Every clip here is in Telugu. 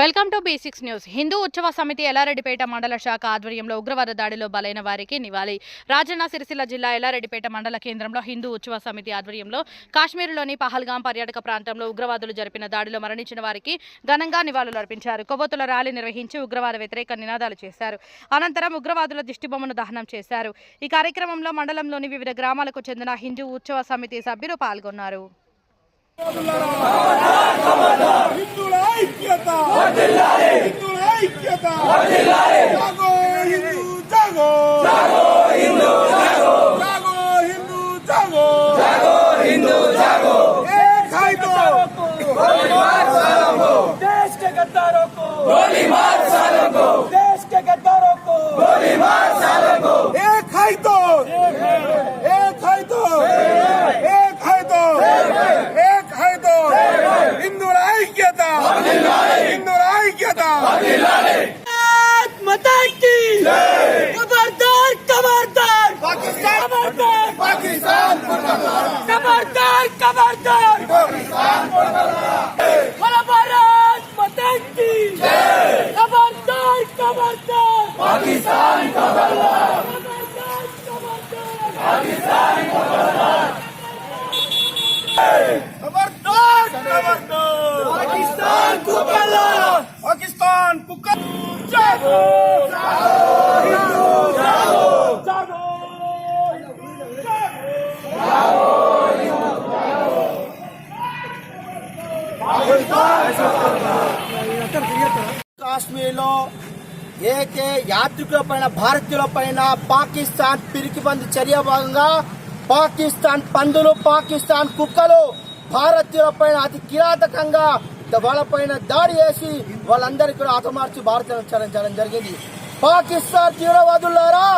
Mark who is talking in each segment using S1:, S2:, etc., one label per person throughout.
S1: Welcome to basics news. Hindu Utsava Samiti Yellareddypet మండల శాఖ ఆధ్వర్యంలో ఉగ్రవాద దాడిలో బలైన వారికి నివాళి. రాజన్న సిరిసిల్ల జిల్లా ఎల్లారెడ్డిపేట మండల కేంద్రంలో హిందూ ఉత్సవ సమితి ఆధ్వర్యంలో కాశ్మీర్లోని పహల్గాం పర్యాటక ప్రాంతంలో ఉగ్రవాదులు జరిపిన దాడిలో మరణించిన వారికి ఘనంగా నివాళులు అర్పించారు. కొవ్వొత్తుల ర్యాలీ నిర్వహించి ఉగ్రవాద వ్యతిరేక నినాదాలు చేశారు. అనంతరం ఉగ్రవాదుల దిష్టిబొమ్మను దహనం చేశారు. ఈ కార్యక్రమంలో మండలంలోని వివిధ గ్రామాలకు చెందిన హిందూ ఉత్సవ సమితి సభ్యులు పాల్గొన్నారు.
S2: खबरदार
S3: मला
S2: भारत
S3: मतांची
S2: खबरदार खबरदार पाकिस्तान खबरदार
S3: पाकिस्तान
S2: खबरदार खबरदार
S3: खबरदार पाकिस्तान कुकला पाकिस्तान कुकल जय हो
S4: కాశ్మీర్లో ఏకే యాత్రికుల పైన భారతీయుల పైన పాకిస్తాన్ పిరికిబంది చర్య భాగంగా పాకిస్తాన్ పందులు పాకిస్తాన్ కుక్కలు భారతీయుల పైన అతి కిరాతకంగా వాళ్ళపైన దాడి చేసి వాళ్ళందరికీ కూడా హతమార్చి భారత చేయడం జరిగింది. పాకిస్తాన్ తీవ్రవాదులారా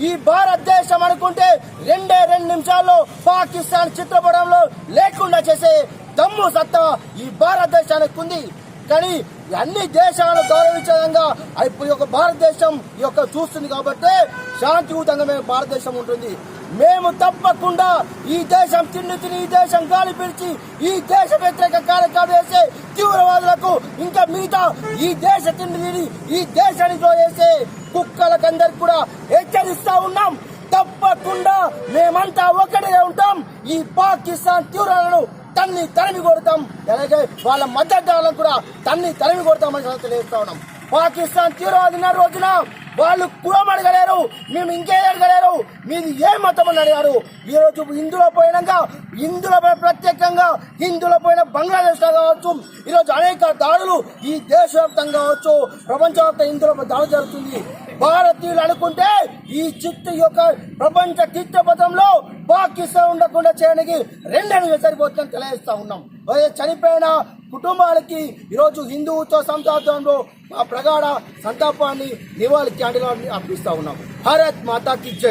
S4: ఈ భారతదేశం అనుకుంటే రెండే రెండు నిమిషాల్లో పాకిస్తాన్ చిత్రపటంలో లేకుండా చేసే దమ్ము సత్తా ఈ భారతదేశానికి ఉంది. కానీ అన్ని దేశాలను గౌరవించే విధంగా ఇప్పుడు యొక్క భారతదేశం ఈ యొక్క చూస్తుంది కాబట్టి శాంతియుతంగా మేము భారతదేశం ఉంటుంది. మేము తప్పకుండా ఈ దేశం తిండి తిని ఈ దేశం గాలి పిలిచి ఈ దేశ వ్యతిరేక కార్యక్రమం చేసే తీవ్రవాదులకు ఇంకా మిగతా ఈ దేశ తిండి తిని ఈ దేశానికి చేసే కుక్కలకందరికి కూడా హెచ్చరిస్తా ఉన్నాం. తప్పకుండా మేమంతా ఒకటిగా ఉంటాం. ఈ పాకిస్తాన్ తీవ్రాలను తన్ని తరిమి కొడతాం. అలాగే వాళ్ళ మద్దతు కూడా తన్ని తరిమి కొడతామని తెలియజేస్తా ఉన్నాం. పాకిస్తాన్ తీవ్రవాదిన రోజున వాళ్ళు కులం అడగలేరు మేము ఇంకే అడగలేరు మీది ఏ మతం అని అడిగారు. ఈరోజు రోజు హిందువుల పోయినాక హిందువుల ప్రత్యేకంగా హిందువుల పోయిన బంగ్లాదేశ్లో కావచ్చు ఈరోజు అనేక దాడులు ఈ దేశవ్యాప్తంగా కావచ్చు ప్రపంచవ్యాప్తంగా హిందువులపై దాడి జరుగుతుంది. భారతీయులు అనుకుంటే ఈ చిత్తు యొక్క ప్రపంచ చిత్రపథంలో పాకిస్తాన్ ఉండకుండా చేయడానికి రెండేళ్ళు సరిపోతుందని తెలియజేస్తా ఉన్నాం. చనిపోయిన కుటుంబాలకి ఈరోజు హిందూ ఉత్సవ సంతాపంలో మా ప్రగాఢ సంతాపాన్ని నివాళి క్యాండిల్ అర్పిస్తా ఉన్నాం. భారత్ మాతాకి జై.